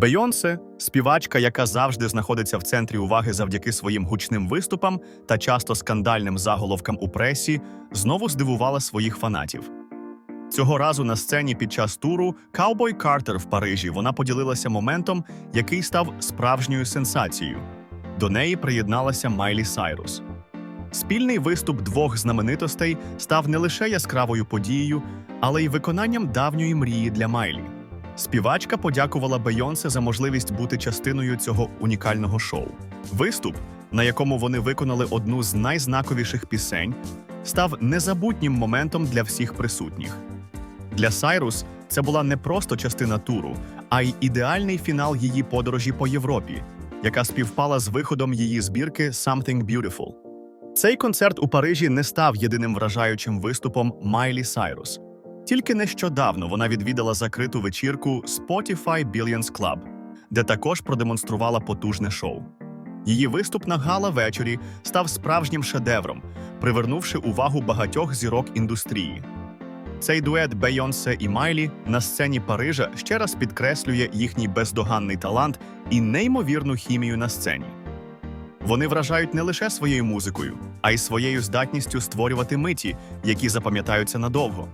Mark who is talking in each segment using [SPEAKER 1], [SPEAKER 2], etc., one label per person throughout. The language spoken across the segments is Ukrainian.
[SPEAKER 1] Бейонсе співачка, яка завжди знаходиться в центрі уваги завдяки своїм гучним виступам та часто скандальним заголовкам у пресі, знову здивувала своїх фанатів. Цього разу на сцені під час туру Cowboy Картер в Парижі вона поділилася моментом, який став справжньою сенсацією. До неї приєдналася Майлі Сайрус. Спільний виступ двох знаменитостей став не лише яскравою подією, але й виконанням давньої мрії для Майлі. Співачка подякувала Бейонсе за можливість бути частиною цього унікального шоу. Виступ, на якому вони виконали одну з найзнаковіших пісень, став незабутнім моментом для всіх присутніх. Для Сайрус це була не просто частина туру, а й ідеальний фінал її подорожі по Європі, яка співпала з виходом її збірки Something Beautiful. Цей концерт у Парижі не став єдиним вражаючим виступом Майлі Сайрус. Тільки нещодавно вона відвідала закриту вечірку Spotify Billions Club, де також продемонструвала потужне шоу. Її виступ на гала вечорі став справжнім шедевром, привернувши увагу багатьох зірок індустрії. Цей дует Бейонсе і Майлі на сцені Парижа ще раз підкреслює їхній бездоганний талант і неймовірну хімію на сцені. Вони вражають не лише своєю музикою, а й своєю здатністю створювати миті, які запам'ятаються надовго.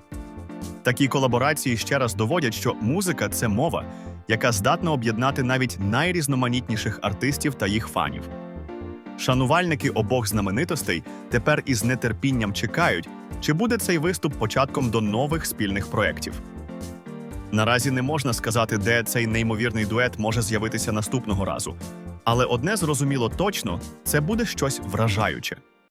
[SPEAKER 1] Такі колаборації ще раз доводять, що музика це мова, яка здатна об'єднати навіть найрізноманітніших артистів та їх фанів. Шанувальники обох знаменитостей тепер із нетерпінням чекають, чи буде цей виступ початком до нових спільних проєктів. Наразі не можна сказати, де цей неймовірний дует може з'явитися наступного разу. Але одне зрозуміло точно це буде щось вражаюче.